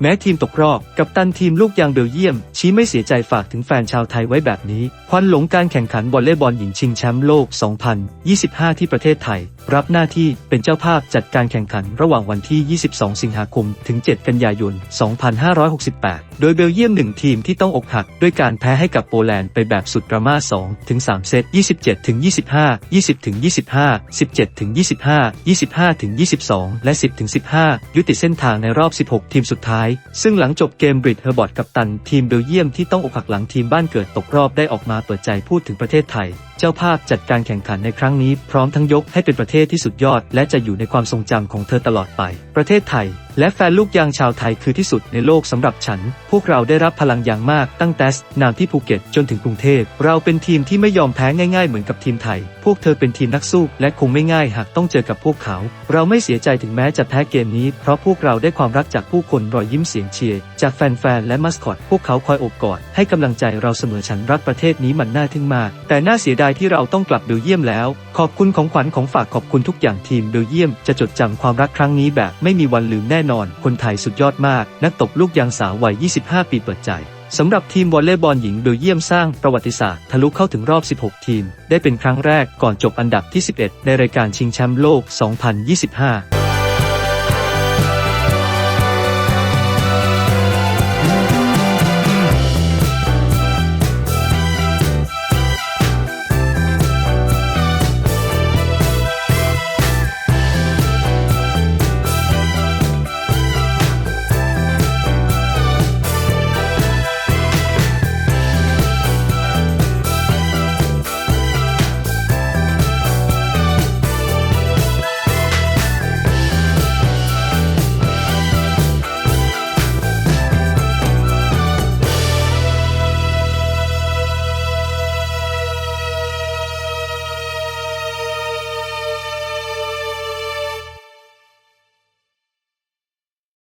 แม้ทีมตกรอบกับตันทีมลูกยางเบลเยียม ชี้ไม่เสียใจฝากถึงแฟนชาวไทยไว้แบบนี้ ควันหลงการแข่งขันวอลเลย์บอลหญิงชิงแชมป์โลก 2025 ที่ประเทศไทย รับหน้าที่เป็นเจ้าภาพจัดการแข่งขันระหว่างวันที่ 22 สิงหาคม ถึง 7 กันยายน 2568 โดยเบลเยียมหนึ่งทีมที่ต้องอกหัก ด้วยการแพ้ให้กับโปแลนด์ไปแบบสุดดราม่า2ถึง3เซต 27ถึง25 20ถึง25 17ถึง25 25ถึง22 และ 10ถึง15 ยุติเส้นทางในรอบ 16 ทีมสุดท้ายซึ่งหลังจบเกมบริดเฮอร์บอร์ดกับตันทีมเบลเยียมที่ต้องอกหักหลังทีมบ้านเกิดตกรอบได้ออกมาเปิดใจพูดถึงประเทศไทย เจ้าภาพจัดการแข่งขันในครั้งนี้พร้อมทั้งยกให้เป็นประเทศที่สุดยอด และจะอยู่ในความทรงจำของเธอตลอดไป ประเทศไทย และแฟนลูกยางชาวไทยคือที่สุดในโลกสำหรับฉัน พวกเราได้รับพลังอย่างมากตั้งแต่นามที่ภูเก็ตจนถึงกรุงเทพ เราเป็นทีมที่ไม่ยอมแพ้ง่ายๆเหมือนกับทีมไทย พวกเธอเป็นทีมนักสู้และคงไม่ง่ายหากต้องเจอกับพวกเขา เราไม่เสียใจถึงแม้จะแพ้เกมนี้ เพราะพวกเราได้ความรักจากผู้คนรอยยิ้มเสียงเชียร์จากแฟนๆและมัสคอตพวกเขาคอยโอบกอดให้กำลังใจเราเสมอฉันรักประเทศนี้มันน่าทึ่งมาก แต่น่าเสียดายที่เราต้องกลับเบลเยียมแล้ว ขอบคุณของขวัญของฝากขอบคุณทุกอย่างทีมเบลเยียมจะจดจำความรักครั้งนี้แบบไม่มีวันลืมแน่นอน คนไทยสุดยอดมาก นักตบลูกยางสาววัย 25 ปีเปิดใจสำหรับทีมวอลเลย์บอลหญิงเบลเยียมสร้างประวัติศาสตร์ทะลุเข้าถึงรอบ 16 ทีม ได้เป็นครั้งแรกก่อนจบอันดับที่ 11 ในรายการชิงแชมป์โลก 2025